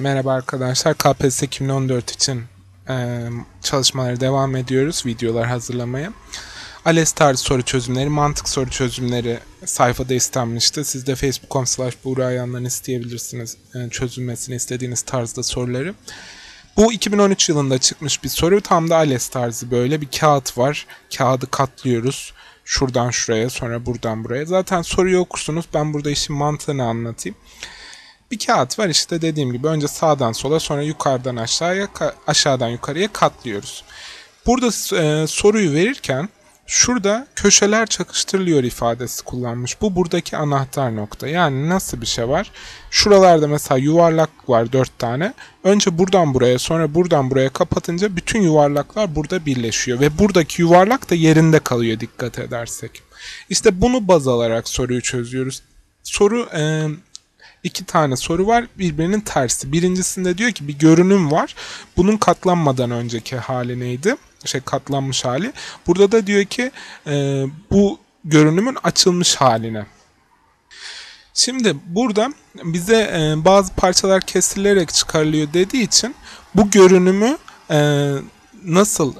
Merhaba arkadaşlar. KPSS 2014 için e, çalışmalara devam ediyoruz. Videolar hazırlamaya. ALES tarzı soru çözümleri, mantık soru çözümleri sayfada istenmişti. Siz de facebook.com slash buğrayandan isteyebilirsiniz e, çözülmesini istediğiniz tarzda soruları. Bu 2013 yılında çıkmış bir soru. Tam da ALES tarzı böyle bir kağıt var. Kağıdı katlıyoruz. Şuradan şuraya sonra buradan buraya. Zaten soruyu okursunuz. Ben burada işin mantığını anlatayım. Bir kağıt var işte dediğim gibi önce sağdan sola sonra yukarıdan aşağıya aşağıdan yukarıya katlıyoruz. Burada e, soruyu verirken şurada köşeler çakıştırılıyor ifadesi kullanmış. Bu buradaki anahtar nokta. Yani nasıl bir şey var? Şuralarda mesela yuvarlak var dört tane. Önce buradan buraya sonra buradan buraya kapatınca bütün yuvarlaklar burada birleşiyor. Ve buradaki yuvarlak da yerinde kalıyor dikkat edersek. İşte bunu baz alarak soruyu çözüyoruz. Soru e, iki tane soru var birbirinin tersi. Birincisinde diyor ki bir görünüm var. Bunun katlanmadan önceki hali neydi? Şey katlanmış hali. Burada da diyor ki e, bu görünümün açılmış haline. Şimdi burada bize e, bazı parçalar kesilerek çıkarılıyor dediği için bu görünümü e, nasıl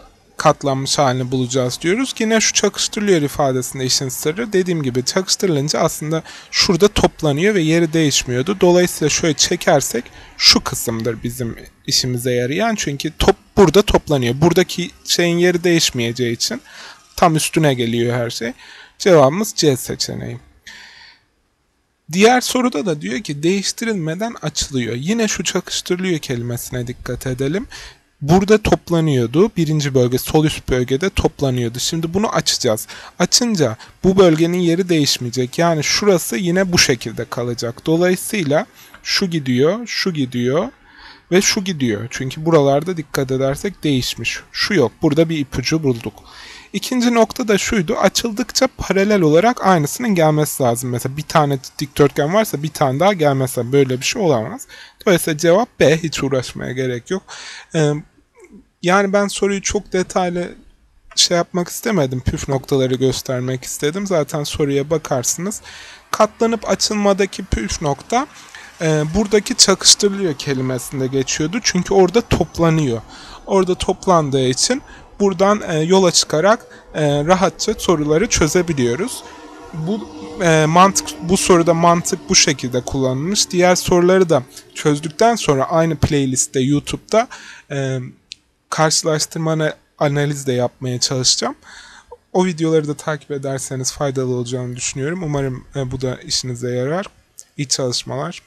katlanmış halini bulacağız diyoruz. Yine şu çakıştırılıyor ifadesinde işin sırrı. Dediğim gibi çakıştırılınca aslında şurada toplanıyor ve yeri değişmiyordu. Dolayısıyla şöyle çekersek şu kısımdır bizim işimize yarayan. Çünkü top burada toplanıyor. Buradaki şeyin yeri değişmeyeceği için tam üstüne geliyor her şey. Cevabımız C seçeneği. Diğer soruda da diyor ki değiştirilmeden açılıyor. Yine şu çakıştırılıyor kelimesine dikkat edelim burada toplanıyordu. Birinci bölge sol üst bölgede toplanıyordu. Şimdi bunu açacağız. Açınca bu bölgenin yeri değişmeyecek. Yani şurası yine bu şekilde kalacak. Dolayısıyla şu gidiyor, şu gidiyor ve şu gidiyor. Çünkü buralarda dikkat edersek değişmiş. Şu yok. Burada bir ipucu bulduk. İkinci nokta da şuydu. Açıldıkça paralel olarak aynısının gelmesi lazım. Mesela bir tane dikdörtgen varsa bir tane daha gelmezse böyle bir şey olamaz. Dolayısıyla cevap B. Hiç uğraşmaya gerek yok. Ee, yani ben soruyu çok detaylı şey yapmak istemedim. Püf noktaları göstermek istedim. Zaten soruya bakarsınız. Katlanıp açılmadaki püf nokta e, buradaki çakıştırılıyor kelimesinde geçiyordu. Çünkü orada toplanıyor. Orada toplandığı için buradan e, yola çıkarak e, rahatça soruları çözebiliyoruz. Bu e, mantık bu soruda mantık bu şekilde kullanılmış. Diğer soruları da çözdükten sonra aynı playlistte YouTube'da e, karşılaştırma analiz de yapmaya çalışacağım. O videoları da takip ederseniz faydalı olacağını düşünüyorum. Umarım e, bu da işinize yarar. İyi çalışmalar.